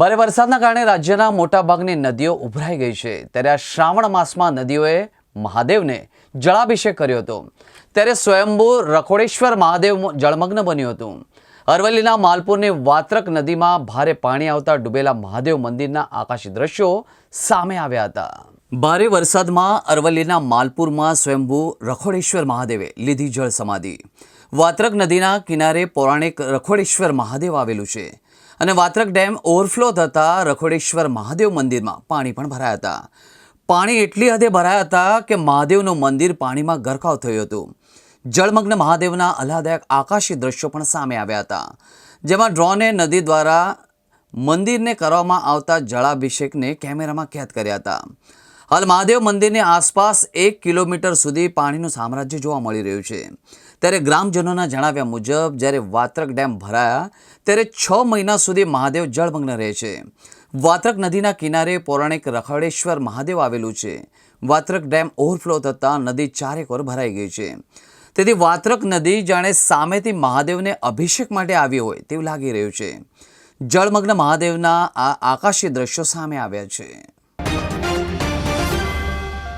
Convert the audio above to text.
ભારે વરસાદના કારણે રાજ્યના મોટાભાગની નદીઓ ઉભરાઈ ગઈ છે. ત્યારે આ શ્રાવણ માસમાં નદીઓએ મહાદેવને જળાભિષેક કર્યો હતો. ત્યારે સ્વયંભૂ રખોડેશ્વર મહાદેવ જળમગ્ન બન્યું હતું. અરવલ્લીના માલપુરની વાત્રક નદીમાં ભારે પાણી આવતા ડૂબેલા મહાદેવ મંદિરના આકાશી દ્રશ્યો સામે આવ્યા હતા. ભારે વરસાદમાં અરવલ્લીના માલપુરમાં સ્વયંભૂ રખોડેશ્વર મહાદેવે લીધી જળ સમાધિ. વાત્રક નદીના કિનારે પૌરાણિક રખોડેશ્વર મહાદેવ આવેલું છે. અને વાત્રક ડેમ ઓવરફ્લો થતાં રખોડેશ્વર મહાદેવ મંદિરમાં પાણી પણ ભરાયા હતા. પાણી એટલી હદે ભરાયા હતા કે મહાદેવનું મંદિર પાણીમાં ગરકાવ થયું હતું. જળમગ્ન મહાદેવના આહલાદાયક આકાશી દ્રશ્યો પણ સામે આવ્યા હતા. જેમાં ડ્રોને નદી દ્વારા મંદિરને કરવામાં આવતા જળાભિષેકને કેમેરામાં કેદ કર્યા હતા. હાલ મહાદેવ મંદિરની આસપાસ એક કિલોમીટર સુધી પાણીનું સામ્રાજ્ય જોવા મળી રહ્યું છે. ત્યારે ગ્રામજનોના જણાવ્યા મુજબ, જ્યારે વાત્રક ડેમ ભરાયા, ત્યારે છ મહિના સુધી મહાદેવ જળમગ્ન રહે છે. વાત્રક નદીના કિનારે પૌરાણિક રખડેશ્વર મહાદેવ આવેલું છે. વાત્રક ડેમ ઓવરફ્લો થતાં નદી ચારેક ઓર ભરાઈ ગઈ છે. તેથી વાત્રક નદી જાણે સામેથી મહાદેવને અભિષેક માટે આવી હોય તેવું લાગી રહ્યું છે. જળમગ્ન મહાદેવના આ આકાશી દ્રશ્યો સામે આવ્યા છે.